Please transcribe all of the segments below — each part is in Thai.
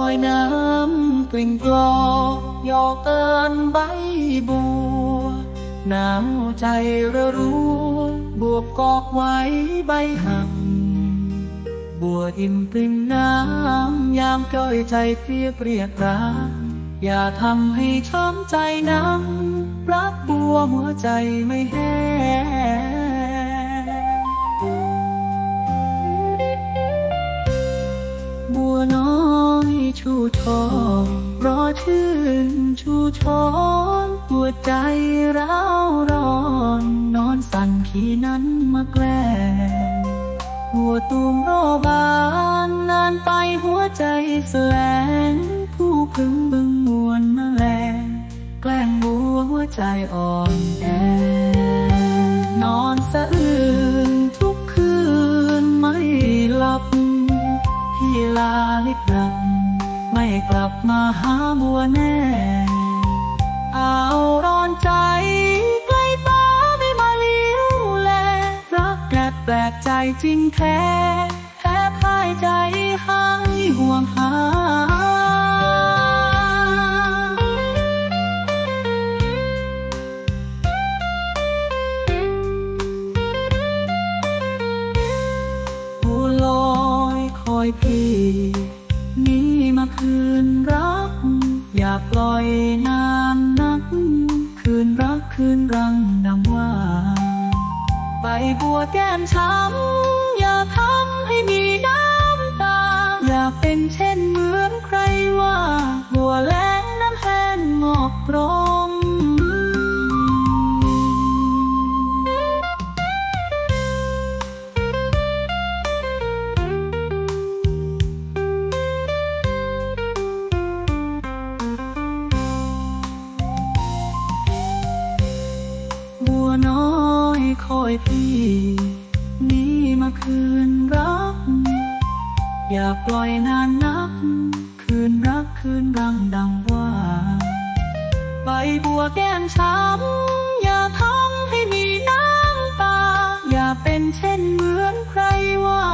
อยน้ำกลิ่นกลอกยอกเอินใบบัว หนาวใจระรู้บวบกอกไว้ใบหักบัวอิ่มปริมน้ำยามก้อยใจเพียเปรียกรักอย่าทำให้ช้ำใจน้ำรักบัวหัวใจไม่แห้บัวน้อย ชื่นชูช้อนหัวใจร้าวร้อนนอนสั่นขีนั้นมาแกล้งหัวตูมโรบานนานไปหัวใจแสลงผู้พึงบึงมวนแมลงแกล้งบัวหัวใจอ่อนแอ ไม่กลับมาหาบัวแน่ เอาร้อนใจใกล้ตาไม่มาเลี้ยวแลรักแปลกแปลกใจจริงแท้แพ้พ่ายใจให้ห่วงหาบัวลอยคอยพี่าปล่อยนานนัก คืนรักคืนรังดังว่า ใบบัวแก้มช้ำอย่าทำให้มีน้ำตา อย่าเป็นเช่นเหมือนใครว่า ยพี่นี่มาคืนรัก อย่าปล่อยนานนัก คืนรักคืนรังดังว่า ใบบัวแก้มช้ำอย่าทำให้มีน้ำตาอย่าเป็นเช่นเหมือนใครว่า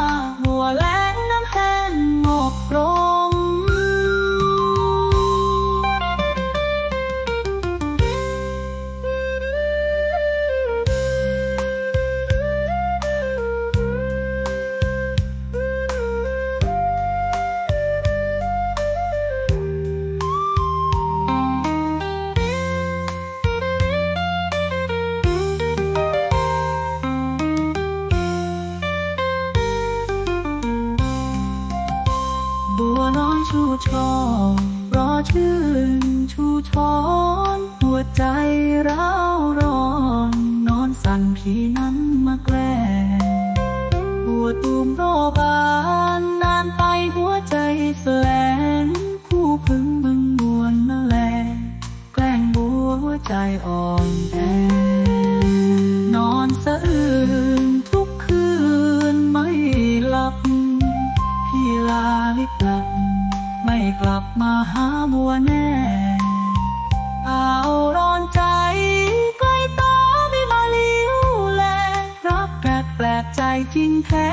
ชูช่อรอชื่นชูช้อนหัวใจร้าวร้อน นอนสั่นพี่นั้นมาแกล้งบัวตูมโรบานนานไปหัวใจแสลงคู่พึงบึงมวนแมลงแกล้งบัวหัวใจอ่อนแอ หาบัวแน่ เอาร้อนใจใกล้ตาไม่มาเลี้ยวแลรักแปลกแปลกใจจริงแท้